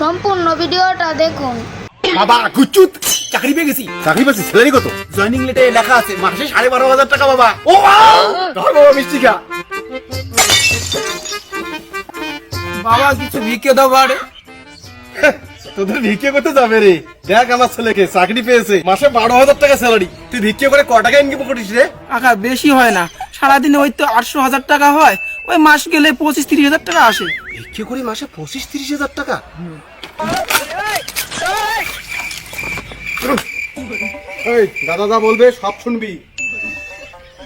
সম্পূর্ণ ভিডিওটা দেখুন। বাবা গুচ্ছুত! চাকরি পেয়ে গেছি। চাকরি পেয়েছি স্যালারি কত? জয়নিং লেটে লেখা আছে মাসে সাড়ে বারো হাজার টাকা বাবা। ও ধর বাবা মিষ্টি খা। বাবা কিছু ভিক্ষে দাও বাড়ে তোদের ভিক্ষে করতে যাবে রে। দেখ আমার ছেলেকে চাকরি পেয়েছে মাসে বারো হাজার টাকা স্যালারি তুই ভিক্ষে করে ক টাকা ইনকাম করিস রে? আকা বেশি হয় না। সারাদিনে ওই তো আটশো হাজার টাকা হয়। ওই মাস গেলে পঁচিশ তিরিশ হাজার টাকা আসে। ভিক্ষে করে মাসে পঁচিশ তিরিশ হাজার টাকা? এই দাদা যা বলবে সব শুনবি।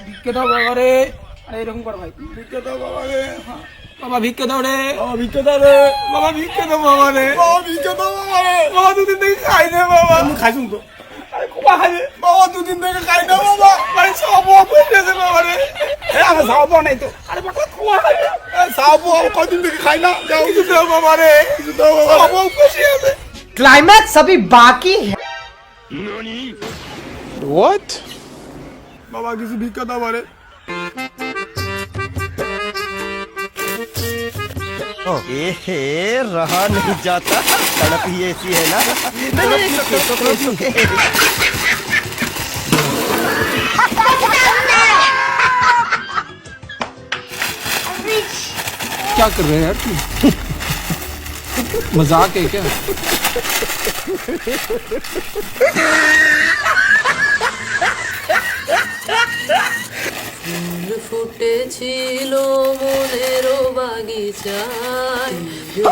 ভিক্ষে দাও বাবা রে। আরে এরকম কর ভাই। ভিক্ষে দাও বাবা রে হ্যাঁ। বাবা ভিক্ষে দাও রে। বাবা ভিক্ষে দাও রে। বাবা ভিক্ষে দাও বাবা রে। বাবা ভিক্ষে দাও বাবা রে। বাবা দুদিন থেকে খাই না বাবা। আমি খাইছুন তো। আরে কোপা খাই বাবা দুদিন থেকে খাই না এ আমার যাবো নাই তো আরে বাবা কোপা খাই রে সাবু কদিন থেকে খাই না যাও কিছু দাও বাবা রে কিছু দাও বাবা সব অফিস আছে क्लाइमैक्स अभी बाकी है বাবা কিছু ভিক্ষা দাও বারে ए रहा नहीं जाता तड़प ही ऐसी है ना क्या कर रहे हैं यार तू मजाक है क्या ফুল ফুটেছিল মনের বাগিচায়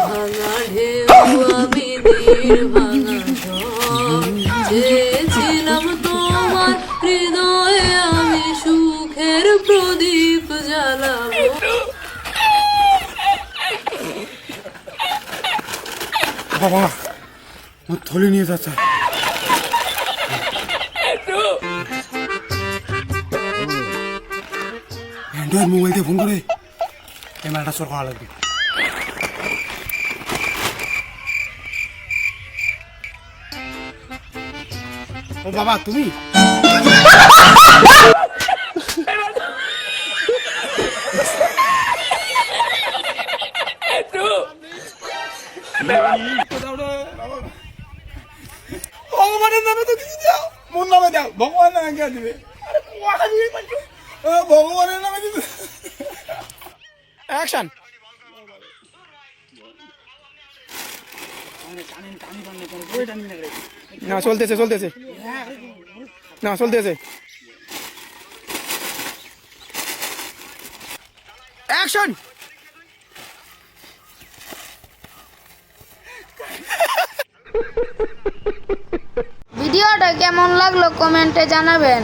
ভাঙা ঢেউ আমি নীর ভাঙা জল চেয়েছিলাম তোমার হৃদয়ে আমি সুখের প্রদীপ জ্বালাবো বাবা আমার থলি নিয়ে যাচ্ছে অ্যান্ড্রয়েড মোবাইল দিয়ে ফোন করে ক্যামেরাটা চোর করা লাগবে ও তুমি ভগবানের নামে তো কিছু দাও। মোর নামে দাও। ভগবানের নামে কে দিবে? ও, ভগবানের নামে দিবে অ্যাকশন না, চলতেছে চলতেছে। না, চলতেছে। অ্যাকশন ভিডিওটা কেমন লাগল কমেন্টে জানাবেন।